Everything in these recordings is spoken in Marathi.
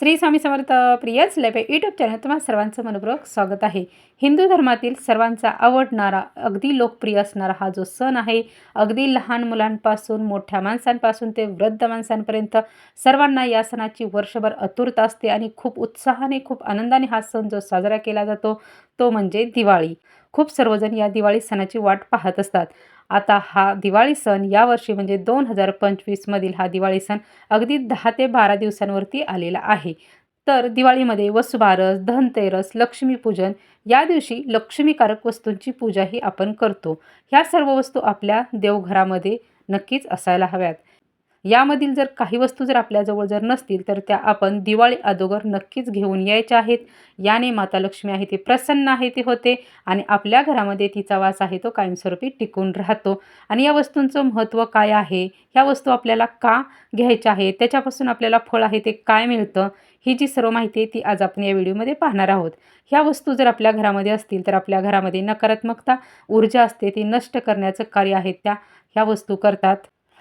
श्री स्वामी समर्थ प्रियच लेपे यूट्यूब चॅनल तुम्हाला सर्वांचं मनपूर्वक स्वागत आहे. हिंदू धर्मातील सर्वांचा आवडणारा अगदी लोकप्रिय असणारा हा जो सण आहे अगदी लहान मुलांपासून मोठ्या माणसांपासून ते वृद्ध माणसांपर्यंत सर्वांना या सणाची वर्षभर आतुरता असते आणि खूप उत्साहाने खूप आनंदाने हा सण जो साजरा केला जातो तो म्हणजे दिवाळी. खूप सर्वजण या दिवाळी सणाची वाट पाहत असतात. आता हा दिवाळी सण यावर्षी म्हणजे दोन हजार पंचवीसमधील हा दिवाळी सण अगदी दहा ते बारा दिवसांवरती आलेला आहे. तर दिवाळीमध्ये वसुबारस धनतेरस लक्ष्मीपूजन या दिवशी लक्ष्मीकारक वस्तूंची पूजाही आपण करतो. ह्या सर्व वस्तू आपल्या देवघरामध्ये नक्कीच असायला हव्यात. यामधील जर काही वस्तू जर आपल्याजवळ जर नसतील तर त्या आपण दिवाळी अगोदर नक्कीच घेऊन यायच्या आहेत. याने माता लक्ष्मी आहे ती प्रसन्न आहे ती होते आणि आपल्या घरामध्ये तिचा वास आहे तो कायमस्वरूपी टिकून राहतो. आणि या वस्तूंचं महत्त्व काय आहे? ह्या वस्तू आपल्याला का घ्यायच्या आहेत? त्याच्यापासून आपल्याला फळ आहे ते काय मिळतं? ही जी सर्व माहिती आहे ती आज आपण या व्हिडिओमध्ये पाहणार आहोत. ह्या वस्तू जर आपल्या घरामध्ये असतील तर आपल्या घरामध्ये नकारात्मकता ऊर्जा असते ती नष्ट करण्याचं कार्य आहे त्या ह्या वस्तू करतात.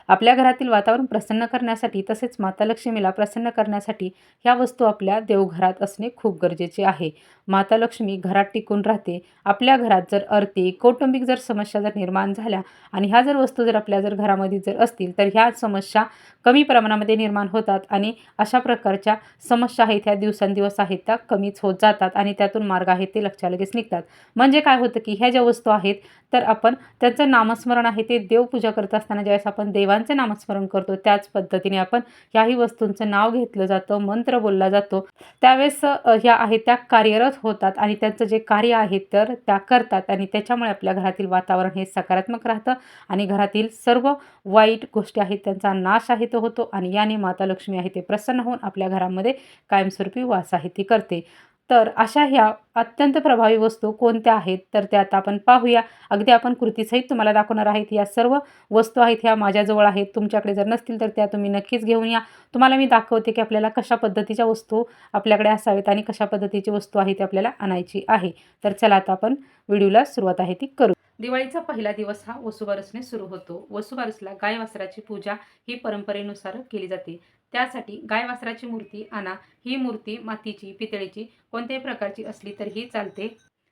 आपल्या घरातील वातावरण प्रसन्न करण्यासाठी तसेच माता लक्ष्मीला प्रसन्न करण्यासाठी ह्या वस्तू आपल्या देवघरात असणे खूप गरजेचे आहे. माता लक्ष्मी घरात टिकून राहते. आपल्या घरात जर आर्थिक कौटुंबिक जर समस्या जर निर्माण झाल्या आणि ह्या जर वस्तू जर आपल्या जर घरामध्ये जर असतील तर ह्या समस्या कमी प्रमाणामध्ये निर्माण होतात आणि अशा प्रकारच्या समस्या आहेत ह्या दिवसांदिवस आहेत त्या कमीच होत जातात आणि त्यातून मार्ग आहेत ते लक्षात लगेच निघतात. म्हणजे काय होतं की ह्या ज्या वस्तू आहेत तर आपण त्यांचं नामस्मरण आहे ते देवपूजा करत असताना ज्यावेळेस आपण देवांचं नामस्मरण करतो त्याच पद्धतीने आपण ह्याही वस्तूंचं नाव घेतलं जातं मंत्र बोलला जातो. त्यावेळेस ह्या आहेत त्या कार्यरत होतात आणि त्यांचं जे कार्य आहे तर त्या करतात आणि त्याच्यामुळे आपल्या घरातील वातावरण हे सकारात्मक राहतं आणि घरातील सर्व वाईट गोष्टी आहेत त्यांचा नाश आहे तो होतो आणि याने माता लक्ष्मी आहे ते प्रसन्न होऊन आपल्या घरामध्ये कायमस्वरूपी वास आहे ती करते. तर अशा ह्या अत्यंत प्रभावी वस्तू कोणत्या आहेत? तर त्या आता आपण पाहूया. अगदी आपण कृतीसहित तुम्हाला दाखवणार आहेत. या सर्व वस्तू आहेत ह्या माझ्याजवळ आहेत. तुमच्याकडे जर नसतील तर त्या तुम्ही नक्कीच घेऊन या. तुम्हाला मी दाखवते की आपल्याला कशा पद्धतीच्या वस्तू आपल्याकडे असावेत आणि कशा पद्धतीची वस्तू आहे ती आपल्याला आणायची आहे. तर चला आता आपण व्हिडिओला सुरुवात आहे ती करू. दिवाळीचा पहिला दिवस हा वसुबारसने सुरू होतो. वसुबारसला गाय वासराची पूजा ही परंपरेनुसार केली जाते. त्यासाठी गाय वासराची मूर्ती आणा. ही मूर्ती मातीची पितळेची कोणत्याही प्रकारची असली तरीही चालते.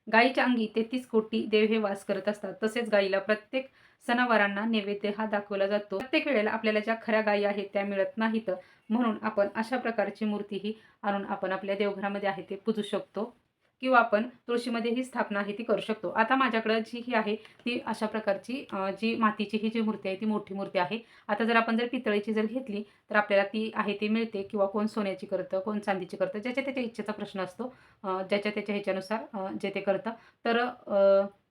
गायीच्या अंगी तेहतीस कोटी देव हे वास करत असतात. तसेच गायीला प्रत्येक सणावारांना नैवेद्य हा दाखवला जातो. प्रत्येक वेळेला आपल्याला ज्या खऱ्या गायी आहेत त्या मिळत नाहीत. म्हणून आपण अशा प्रकारची मूर्ती ही आणून आपण आपल्या देवघरामध्ये आहे ते पूजू शकतो. किंवा आपण तुळशीमध्ये ही स्थापना आहे ती करू शकतो. आता माझ्याकडं जी ही आहे ती अशा प्रकारची जी मातीची ही जी मूर्ती आहे ती मोठी मूर्ती आहे. आता जर आपण जर पितळीची जर घेतली तर आपल्याला ती आहे ती मिळते. किंवा कोण सोन्याची करतं कोण चांदीची करतं ज्याच्या त्याच्या इच्छेचा प्रश्न असतो ज्याच्या त्याच्या ह्याच्यानुसार जे ते करतं. तर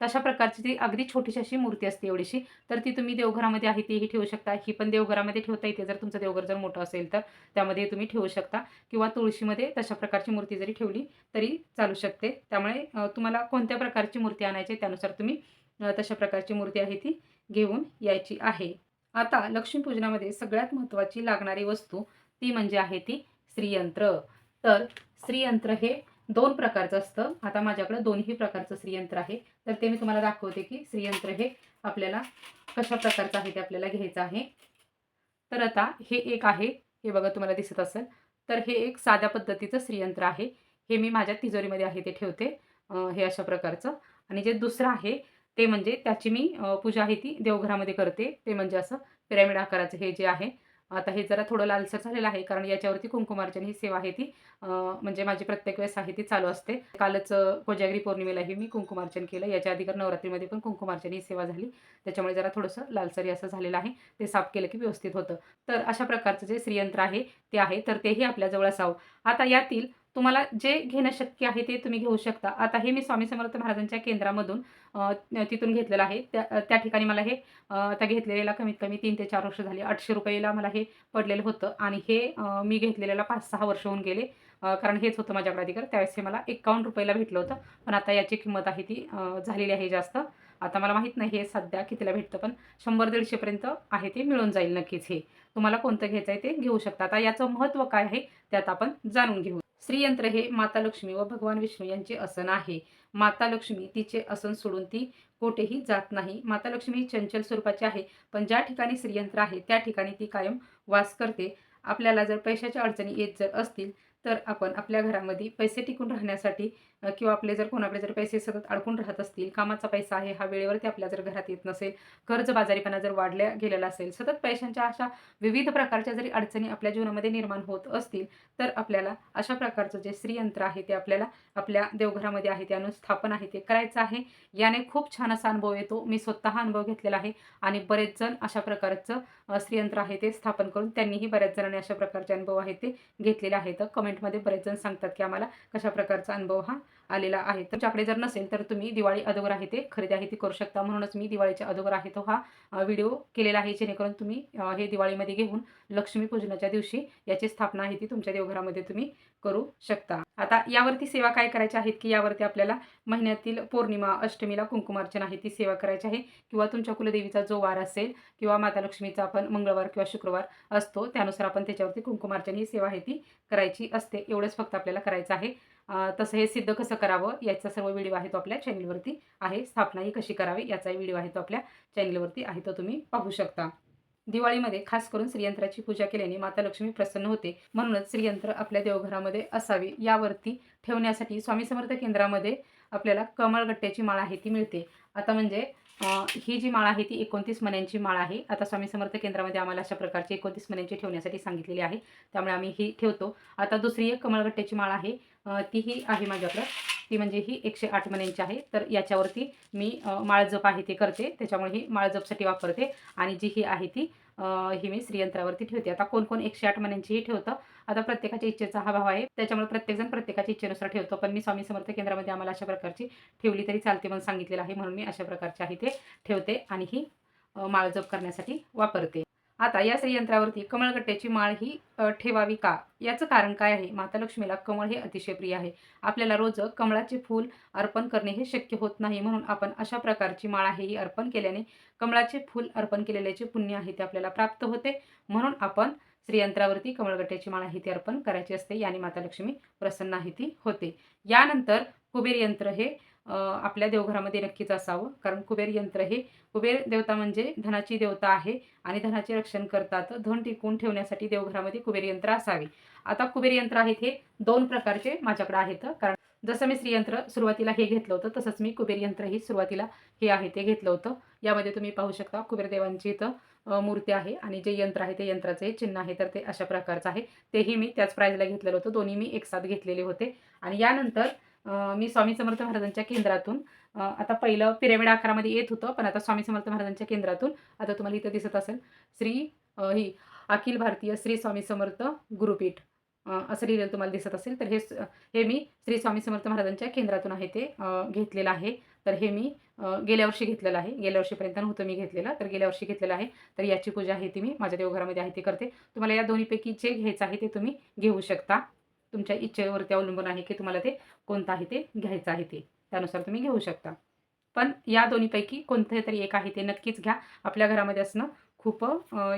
तशा प्रकारची ती अगदी छोटीशी अशी मूर्ती असते एवढीशी. तर ती तुम्ही देवघरामध्ये आहे तीही ठेवू शकता. ही पण देवघरामध्ये ठेवता येते. जर तुमचं देवघर जर मोठं असेल तर त्यामध्ये तुम्ही ठेवू शकता. किंवा तुळशीमध्ये तशा प्रकारची मूर्ती जरी ठेवली तरी चालू शकते. त्यामुळे तुम्हाला कोणत्या प्रकारची मूर्ती आणायची त्यानुसार तुम्ही तशा प्रकारची मूर्ती आहे ती घेऊन यायची आहे. आता लक्ष्मीपूजनामध्ये सगळ्यात महत्त्वाची लागणारी वस्तू ती म्हणजे आहे ती श्रीयंत्र तर श्रीयंत्र हे दोन प्रकारचं असतं. आता माझ्याकडं दोन्ही प्रकारचं श्रीयंत्र आहे. तर ते मी तुम्हाला दाखवते की श्रीयंत्र हे आपल्याला कशा प्रकारचं आहे ते आपल्याला घ्यायचं आहे. तर आता हे एक आहे. हे बघा तुम्हाला दिसत असेल. तर हे एक साध्या पद्धतीचं श्रीयंत्र आहे. हे मी माझ्या तिजोरीमध्ये आहे ते ठेवते. हे अशा प्रकारचं. आणि जे दुसरं आहे ते म्हणजे त्याची मी पूजा आहे ती देवघरामध्ये करते. ते म्हणजे असं पिरॅमिड आकाराचं हे जे आहे आता हे जरा थोडं लालसर झालेलं आहे कारण याच्यावरती कुंकुमार्चन ही सेवा आहे ती. म्हणजे माझी प्रत्येक वेळेस आहे ती चालू असते. कालच कोजागिरी पौर्णिमेलाही मी कुंकुमार्चन केलं. याच्या आधी नवरात्रीमध्ये पण कुंकुमार्चन ही सेवा झाली. त्याच्यामुळे जरा थोडंसं लालसरी असं झालेलं आहे. ते साफ केलं की व्यवस्थित होतं. तर अशा प्रकारचं जे श्रीयंत्र आहे ते आहे. तर तेही आपल्याजवळ असावं. आता यातील तुम्हाला जे घेणं शक्य आहे ते तुम्ही घेऊ शकता. आता हे मी स्वामी समर्थ महाराजांच्या केंद्रामधून तिथून घेतलेलं आहे. त्या त्या ठिकाणी मला हे आता घेतलेला कमीत कमी तीन ते चार वर्ष झाली. आठशे रुपयेला मला हे पडलेलं होतं आणि हे मी घेतलेल्याला पाच सहा वर्ष होऊन गेले. कारण हेच होतं माझ्याकडे अधिकार. त्यावेळेस हे मला एकावन्न रुपयाला भेटलं होतं. पण आता याची किंमत आहे ती झालेली आहे जास्त. आता मला माहीत नाही हे सध्या कितीला भेटतं पण शंभर दीडशेपर्यंत आहे ते मिळून जाईल नक्कीच हे. तुम्हाला कोणतं घ्यायचं आहे ते घेऊ शकता. आता याचं महत्त्व काय आहे त्यात आपण जाणून घेऊ. श्रीयंत्र हे माता लक्ष्मी व भगवान विष्णू यांचे आसन आहे. माता लक्ष्मी तिचे आसन सोडून ती कोठेही जात नाही. माता लक्ष्मी ही चंचल स्वरूपाची आहे पण ज्या ठिकाणी श्रीयंत्र आहे त्या ठिकाणी ती कायम वास करते. आपल्याला जर पैशाच्या अडचणी येत जर असतील तर आपण आपल्या घरामध्ये पैसे टिकून राहण्यासाठी किंवा आपले जर कोणाकडे जर पैसे सतत अडकून राहत असतील कामाचा पैसा आहे हा वेळेवरती आपल्या जर घरात येत नसेल कर्जबाजारीपणा जर वाढल्या गेलेला असेल सतत पैशांच्या अशा विविध प्रकारच्या जरी अडचणी आपल्या जीवनामध्ये निर्माण होत असतील तर आपल्याला अशा प्रकारचं जे श्रीयंत्र आहे ते आपल्याला आपल्या देवघरामध्ये आहे ते अनुस्थापन आहे ते करायचं आहे. याने खूप छान असा अनुभव येतो. मी स्वतः अनुभव घेतलेला आहे आणि बरेच जण अशा प्रकारचं श्रीयंत्र आहे ते स्थापन करून त्यांनीही बऱ्याच जणांनी अशा प्रकारचे अनुभव आहे ते घेतलेले आहेत. कमेंट कमेंटमध्ये बरेच जण सांगतात की आम्हाला कशा प्रकारचा अनुभव हा आलेला आहे. तुमच्याकडे जर नसेल तर तुम्ही दिवाळी अगोदर आहे ते खरेदी आहे ती करू शकता. म्हणूनच मी दिवाळीच्या अगोदर आहे तो हा व्हिडिओ केलेला आहे. जेणेकरून तुम्ही हे दिवाळीमध्ये घेऊन लक्ष्मीपूजनाच्या दिवशी याची स्थापना आहे ती तुमच्या देवघरामध्ये तुम्ही करू शकता. आता यावरती सेवा काय करायच्या आहेत की यावरती आपल्याला महिन्यातील पौर्णिमा अष्टमीला कुंकुमार्चन आहे ती सेवा करायची आहे. किंवा तुमच्या कुलदेवीचा जो वार असेल किंवा माता लक्ष्मीचा आपण मंगळवार किंवा शुक्रवार असतो त्यानुसार आपण त्याच्यावरती कुंकुमार्चन ही सेवा आहे ती करायची असते. एवढंच फक्त आपल्याला करायचं आहे. तसं हे सिद्ध कसं करावं याचा सर्व व्हिडिओ आहे तो आपल्या चॅनलवरती आहे. स्थापना ही कशी करावी याचाही व्हिडिओ आहे तो आपल्या चॅनलवरती आहे तो तुम्ही पाहू शकता. दिवाळीमध्ये खास करून श्रीयंत्राची पूजा केल्याने माता लक्ष्मी प्रसन्न होते. म्हणूनच श्रीयंत्र आपल्या देवघरामध्ये असावे यावरती ठेवण्यासाठी स्वामी समर्थ केंद्रामध्ये आपल्याला कमळगट्ट्याची माळ आहे ती मिळते. आता म्हणजे ही जी माळ आहे ती एकोणतीस मण्यांची माळ आहे. आता स्वामी समर्थ केंद्रामध्ये आम्हाला अशा प्रकारची एकोणतीस मण्यांची ठेवण्यासाठी सांगितलेली आहे. त्यामुळे आम्ही ही ठेवतो. आता दुसरी एक कमळगट्ट्याची माळ आहे. तीही आहे माझ्याकडं. ती म्हणजे ही एकशे आठ मण्यांची आहे. तर याच्यावरती मी माळजप आहे ते करते. त्याच्यामुळे ही माळजपसाठी वापरते. आणि जी ही आहे ती ही मी श्रीयंत्रावरती ठेवते. आता कोण कोण एकशे आठ मण्यांचीही ठेवतं आता प्रत्येकाच्या इच्छेचा हा भाव आहे. त्याच्यामुळे प्रत्येकजण प्रत्येकाच्या इच्छेनुसार ठेवतो. पण मी स्वामी समर्थ केंद्रामध्ये आम्हाला अशा प्रकारची ठेवली तरी चालते म्हणून सांगितलेलं आहे म्हणून मी अशा प्रकारच्या आहे ते ठेवते आणि ही माळ जप करण्यासाठी वापरते. आता या श्रीयंत्रावरती कमळगट्ट्याची माळ ही ठेवावी का? याचं कारण काय आहे? माता लक्ष्मीला कमळ हे अतिशय प्रिय आहे. आपल्याला रोज कमळाचे फूल अर्पण करणे हे शक्य होत नाही म्हणून आपण अशा प्रकारची माळ आहे ही अर्पण केल्याने कमळाचे फूल अर्पण केलेल्याचे पुण्य आहे ते आपल्याला प्राप्त होते. म्हणून आपण श्रीयंत्रावरती कमळगट्ट्याची माळ आहे ती अर्पण करायची असते. याने माता लक्ष्मी प्रसन्न आहे ती होते. यानंतर कुबेर यंत्र हे आपल्या देवघरामध्ये नक्कीच असावं. कारण कुबेर यंत्र हे कुबेर देवता म्हणजे धनाची देवता आहे आणि धनाचे रक्षण करतात. धन टिकवून ठेवण्यासाठी देवघरामध्ये कुबेर यंत्र असावे. आता कुबेर यंत्र आहेत हे दोन प्रकारचे माझ्याकडे आहेत. कारण जसं मी श्रीयंत्र सुरुवातीला हे घेतलं होतं तसंच मी कुबेर यंत्र ही सुरुवातीला हे आहे ते घेतलं होतं. यामध्ये तुम्ही पाहू शकता कुबेर देवांची इथं मूर्ती आहे आणि जे यंत्र आहे ते यंत्राचं हे चिन्ह आहे तर ते अशा प्रकारचं आहे. तेही मी त्याच प्राईजला घेतलेलं होतं. दोन्ही मी एकसाथ घेतलेले होते. आणि यानंतर मी स्वामी समर्थ महाराजांच्या केंद्रातून आता पहिलं पिरॅमिड आकारामध्ये येत होतं पण आता स्वामी समर्थ महाराजांच्या केंद्रातून आता तुम्हाला इथं दिसत असेल श्री ही अखिल भारतीय श्री स्वामी समर्थ गुरुपीठ. असं लिहिलेलं तुम्हाला दिसत असेल तर हे हे मी श्री स्वामी समर्थ महाराजांच्या केंद्रातून आहे ते घेतलेलं आहे. तर हे मी गेल्या वर्षी घेतलेलं आहे. गेल्या वर्षीपर्यंत नव्हतं मी घेतलेलं तर गेल्या वर्षी घेतलेलं आहे. तर याची पूजा आहे ती मी माझ्या देवघरामध्ये आहे ती करते. तुम्हाला या दोन्हीपैकी जे घ्यायचं आहे ते तुम्ही घेऊ शकता. तुमच्या इच्छेवरती अवलंबून आहे की तुम्हाला ते कोणतं आहे ते घ्यायचं आहे ते त्यानुसार तुम्ही घेऊ शकता. पण या दोन्हीपैकी कोणतं तरी एक आहे ते नक्कीच घ्या. आपल्या घरामध्ये असणं खूप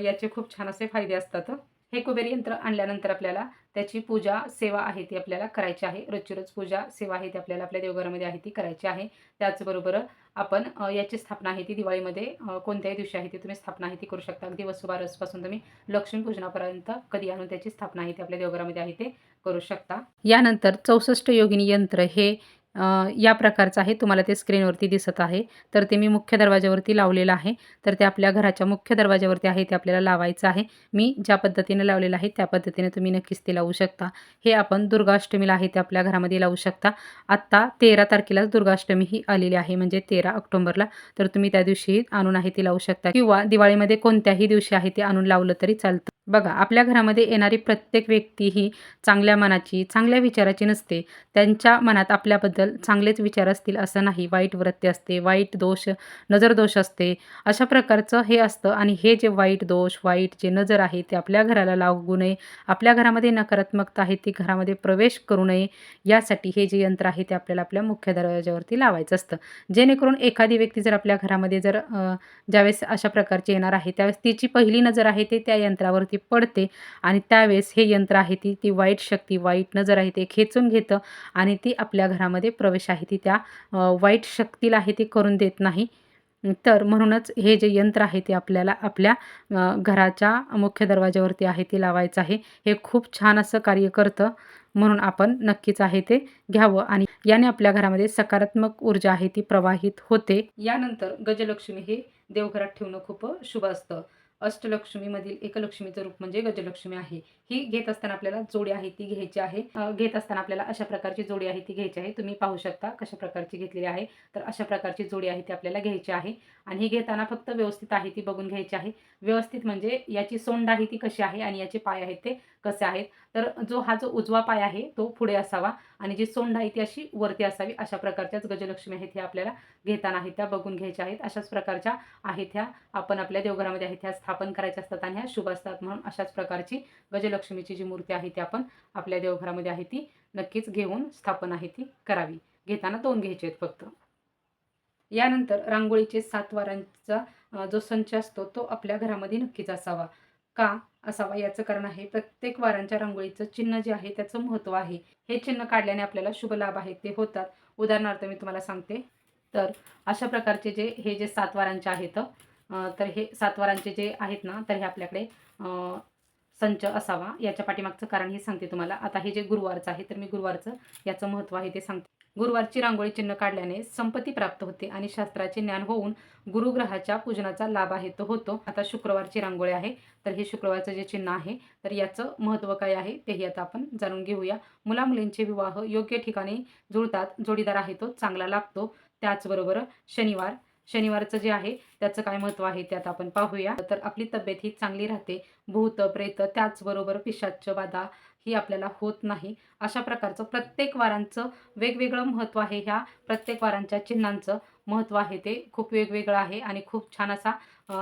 याचे खूप छान असे फायदे असतात. हे कुबेर यंत्र आणल्यानंतर आपल्याला त्याची पूजा सेवा आहे ती आपल्याला करायची आहे. रोजची रोज पूजा सेवा आहे ती आपल्याला आपल्या देवघरामध्ये आहे ती करायची आहे. त्याचबरोबर आपण याची स्थापना आहे ती दिवाळीमध्ये कोणत्याही दिवशी आहे ती तुम्ही स्थापना आहे ती करू शकता. अगदी वसुबारसपासून तुम्ही लक्ष्मीपूजनापर्यंत कधी आणून त्याची स्थापना आहे ती आपल्या देवघरामध्ये आहे ते करू शकता. यानंतर चौसष्ट योगिनी यंत्र हे या प्रकारचं आहे. तुम्हाला ते स्क्रीनवरती दिसत आहे. तर ते मी मुख्य दरवाज्यावरती लावलेलं आहे. तर ते आपल्या घराच्या मुख्य दरवाज्यावरती आहे ते आपल्याला लावायचं आहे. मी ज्या पद्धतीने लावलेलं आहे त्या पद्धतीने तुम्ही नक्कीच ते लावू शकता. हे आपण दुर्गाष्टमीला आहे ते आपल्या घरामध्ये लावू शकता. आत्ता तेरा तारखेलाच दुर्गाष्टमी ही आलेली आहे. म्हणजे तेरा ऑक्टोबरला. तर तुम्ही त्या दिवशी आणून आहे ती लावू शकता. किंवा दिवाळीमध्ये कोणत्याही दिवशी आहे ते आणून लावलं तरी चालतं. बघा आपल्या घरामध्ये येणारी प्रत्येक व्यक्ती ही चांगल्या मनाची चांगल्या विचाराची नसते. त्यांच्या मनात आपल्याबद्दल चांगलेच विचार असतील असं नाही. वाईट वृत्ती असते वाईट दोष नजर दोष असते. अशा प्रकारचं हे असतं आणि हे जे वाईट दोष वाईट जे नजर आहे ते आपल्या घराला लागू नये. आपल्या घरामध्ये नकारात्मकता आहे ती घरामध्ये प्रवेश करू नये. यासाठी हे जे यंत्र आहे ते आपल्याला आपल्या मुख्य दरवाजावरती लावायचं असतं. जेणेकरून एखादी व्यक्ती जर आपल्या घरामध्ये जर ज्यावेळेस अशा प्रकारची येणार आहे त्यावेळेस तिची पहिली नजर आहे ते त्या यंत्रावरती पडते आणि त्यावेळेस हे यंत्र आहे ती ती वाईट शक्ती वाईट नजर आहे ते खेचून घेतं आणि ती आपल्या घरामध्ये प्रवेश आहे. ती त्या वाईट शक्तीला आहे ती करून देत नाही. तर म्हणूनच हे जे यंत्र आहे ते आपल्याला आपल्या घराच्या मुख्य दरवाज्यावरती आहे ते लावायचं आहे. हे खूप छान असं कार्य करतं म्हणून आपण नक्कीच आहे ते घ्यावं आणि याने आपल्या घरामध्ये सकारात्मक ऊर्जा आहे ती प्रवाहित होते. यानंतर गजलक्ष्मी हे देवघरात ठेवणं खूप शुभ असतं. अष्टलक्ष्मीमधील एकलक्ष्मीचं रूप म्हणजे गजलक्ष्मी आहे. ही घेत असताना आपल्याला जोडी आहे ती घ्यायची आहे. घेत असताना आपल्याला अशा प्रकारची जोडी आहे ती घ्यायची आहे. तुम्ही पाहू शकता कशा प्रकारची घेतलेली आहे. तर अशा प्रकारची जोडी आहे ती आपल्याला घ्यायची आहे. आणि ही घेताना फक्त व्यवस्थित आहे ती बघून घ्यायची आहे. व्यवस्थित म्हणजे याची सोंड आहे ती कशी आहे आणि याचे पाय आहेत ते कसे आहेत. तर जो हा जो उजवा पाय आहे तो पुढे असावा आणि जी सोंड आहे ती अशी वरती असावी अशा प्रकारच्याच गजलक्ष्मी आहेत ह्या आपल्याला घेताना आहेत त्या बघून घ्यायच्या आहेत. अशाच प्रकारच्या आहेत ह्या आपण आपल्या देवघरामध्ये आहेत ह्या स्थापन करायच्या असतात आणि ह्या शुभ असतात म्हणून अशाच प्रकारची गजलक्ष्मीची जी मूर्ती आहे ती आपण आपल्या देवघरामध्ये आहे ती नक्कीच घेऊन स्थापन आहे ती करावी. घेताना दोन घ्यायचे आहेत फक्त. यानंतर रांगोळीचे सात वारांचा जो संच असतो तो आपल्या घरामध्ये नक्कीच असावा. का असावा याचं कारण आहे प्रत्येक वारांच्या रांगोळीचं चिन्ह जे आहे त्याचं महत्त्व आहे. हे चिन्ह काढल्याने आपल्याला शुभ लाभ आहेत ते होतात. उदाहरणार्थ मी तुम्हाला सांगते. तर अशा प्रकारचे जे हे जे सात वारांचे आहेत तर हे सात वारांचे जे आहेत ना तर हे आपल्याकडे संच असावा. याच्या पाठीमागचं कारण हे सांगते तुम्हाला. आता हे जे गुरुवारचं आहे तर मी गुरुवारचं याचं महत्त्व आहे ते सांगते. गुरुवारची रांगोळी चिन्ह काढल्याने संपत्ती प्राप्त होते आणि शास्त्राचे ज्ञान होऊन गुरुग्रहाच्या पूजनाचा लाभ आहे तो होतो. आता शुक्रवारची रांगोळी आहे तर हे शुक्रवारचं जे चिन्ह आहे तर याचं महत्त्व काय आहे तेही आता आपण जाणून घेऊया. मुला मुलींचे विवाह योग्य ठिकाणी जुळतात जोडीदार आहे तो चांगला लागतो. त्याचबरोबर शनिवार शनिवारचं जे आहे त्याचं काय महत्त्व आहे ते आता आपण पाहूया. तर आपली तब्येत ही चांगली राहते. भूत प्रेत त्याचबरोबर पिशाच्च बाधा ही आपल्याला होत नाही. अशा प्रकारचं प्रत्येक वारांचं वेगवेगळं महत्त्व आहे. ह्या प्रत्येक वारांच्या चिन्हांचं महत्त्व आहे. ते खूप वेगवेगळं आहे आणि खूप छान असा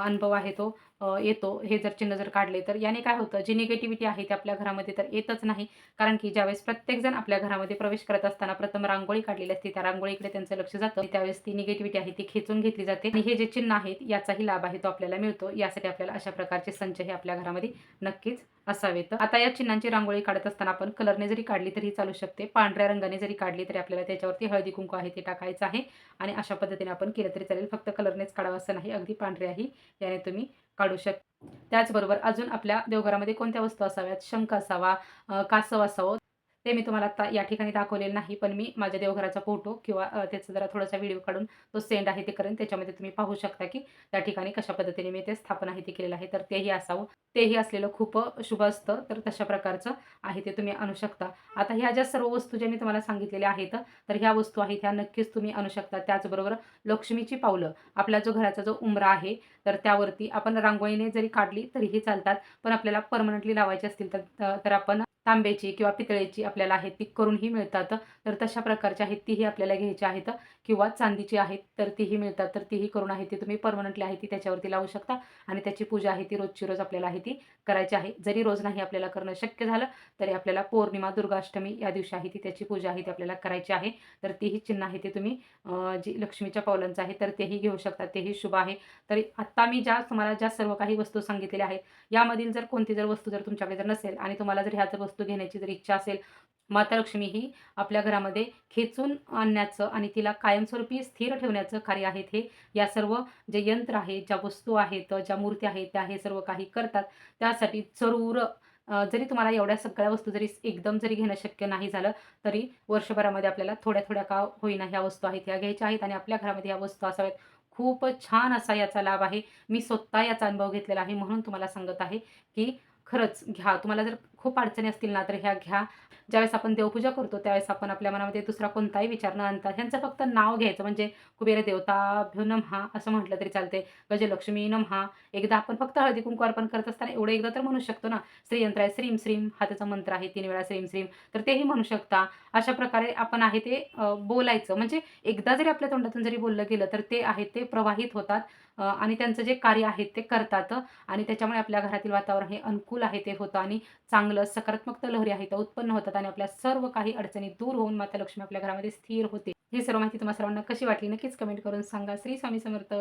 अनुभव आहे तो येतो. हे जर चिन्ह जर काढले तर याने काय होतं? जी निगेटिव्हिटी आहे ते आपल्या घरामध्ये तर येतच नाही. कारण की ज्यावेळेस प्रत्येकजण आपल्या घरामध्ये प्रवेश करत असताना प्रथम रांगोळी काढलेली असते. त्या रांगोळीकडे त्यांचं लक्ष जातं. आणि त्यावेळेस ती निगेटिव्हिटी आहे ती खेचून घेतली जाते. आणि हे जे चिन्ह आहेत याचाही लाभ आहे तो आपल्याला मिळतो. यासाठी आपल्याला अशा प्रकारचे संच हे आपल्या घरामध्ये नक्कीच असावेत आता या चिन्हांची रांगोळी काढत असताना आपण कलरने जरी काढली तरी चालू शकते. पांढऱ्या रंगाने जरी काढली तरी आपल्याला त्याच्यावरती हळदी कुंकू आहे ते टाकायचं आहे. आणि अशा पद्धतीने आपण केलं तरी चालेल. फक्त कलरनेच काढावं असं नाही. अगदी पांढऱ्याही याने तुम्ही काढू शकता त्याचबरोबर अजून आपल्या देवघरामध्ये कोणत्या वस्तू असाव्यात? शंख असावा कासव असावं ते मी तुम्हाला आता या ठिकाणी दाखवलेलं नाही पण मी माझ्या देवघराचा फोटो किंवा त्याचा जरा थोडासा व्हिडिओ काढून तो सेंड आहे ते करेन. त्याच्यामध्ये तुम्ही पाहू शकता की त्या ठिकाणी कशा पद्धतीने मी ते स्थापन आहे ते केलेलं आहे. तर तेही असावं. तेही असलेलं खूप शुभ असतं. तर तशा प्रकारचं आहे ते तुम्ही आणू शकता. आता ह्या ज्या सर्व वस्तू ज्या मी तुम्हाला सांगितलेल्या आहेत तर ह्या वस्तू आहेत ह्या नक्कीच तुम्ही आणू शकता. त्याचबरोबर लक्ष्मीची पावलं. आपला जो घराचा जो उंबरा आहे तर त्यावरती आपण रांगोळीने जरी काढली तरीही चालतात. पण आपल्याला परमनंटली लावायची असतील तर तर आपण तांब्याची किंवा पितळेची आपल्याला आहेत ती करूनही मिळतात. तर तशा प्रकारच्या आहेत तीही आपल्याला घ्यायची आहेत. किंवा चांदीची आहेत तर तीही मिळतात. तर तीही करून आहे ती तुम्ही परमनंटली आहे ती त्याच्यावरती लावू शकता आणि त्याची पूजा आहे ती रोजची रोज आपल्याला आहे ती करायची आहे. जरी रोज नाही आपल्याला करणं शक्य झालं तरी आपल्याला पौर्णिमा दुर्गाष्टमी या दिवशी आहे ती त्याची पूजा आहे ती आपल्याला करायची आहे. तर तीही चिन्ह आहे ते तुम्ही जी लक्ष्मीच्या पावलांचं आहे तर तेही घेऊ शकता. तेही शुभ आहे. तरी आत्ता मी ज्या तुम्हाला ज्या सर्व काही वस्तू सांगितलेल्या आहेत यामधील जर कोणती जर वस्तू जर तुमच्याकडे जर नसेल आणि तुम्हाला जर ह्या जर वस्तू घेण्याची जर इच्छा असेल माता लक्ष्मी ही आपल्या घरामध्ये खेचून आणण्याचं आणि तिला कायमस्वरूपी स्थिर ठेवण्याचं कार्य आहे. हे या सर्व जे यंत्र आहे ज्या वस्तू आहेत ज्या मूर्ती आहेत त्या हे सर्व काही करतात. त्यासाठी जरूर जरी तुम्हाला एवढ्या सगळ्या वस्तू जरी एकदम जरी घेणं शक्य नाही झालं तरी वर्षभरामध्ये आपल्याला थोड्या थोड्या का होईना ह्या वस्तू आहेत ह्या घ्यायच्या आहेत आणि आपल्या घरामध्ये ह्या वस्तू असाव्यात. खूप छान असा याचा लाभ आहे. मी स्वतः याचा अनुभव घेतलेला आहे म्हणून तुम्हाला सांगत आहे की खरंच घ्या. तुम्हाला जर खूप अडचणी असतील ना तर ह्या घ्या. ज्यावेळेस आपण देवपूजा करतो त्यावेळेस आपण आपल्या मनामध्ये दुसरा कोणताही विचार न आणता ह्यांचं फक्त नाव घ्यायचं. म्हणजे कुबेर देवता भ्यो नमहा असं म्हटलं तरी चालते गजलक्ष्मी नमहा. एकदा आपण फक्त हळदी कुंकू अर्पण करत असताना एवढं एकदा तर म्हणू शकतो ना. श्रीयंत्र आहे श्रीम श्रीम हा त्याचा मंत्र आहे तीन वेळा श्रीम श्रीम. तर तेही म्हणू शकता. अशा प्रकारे आपण आहे ते बोलायचं. म्हणजे एकदा जरी आपल्या तोंडातून जरी बोललं गेलं तर ते आहे ते प्रवाहित होतात. आणि त्यांचं जे कार्य आहे ते करतात. आणि त्याच्यामुळे आपल्या घरातील वातावरण हे अनुकूल आहे ते होतं. आणि चांगलं सकारात्मक लहरी आहे त्या उत्पन्न होतात आणि आपल्या सर्व काही अडचणी दूर होऊन माता लक्ष्मी आपल्या घरामध्ये स्थिर होते. ही सर्व माहिती तुम्हाला सर्वांना कशी वाटली नक्कीच कमेंट करून सांगा. श्री स्वामी समर्थ.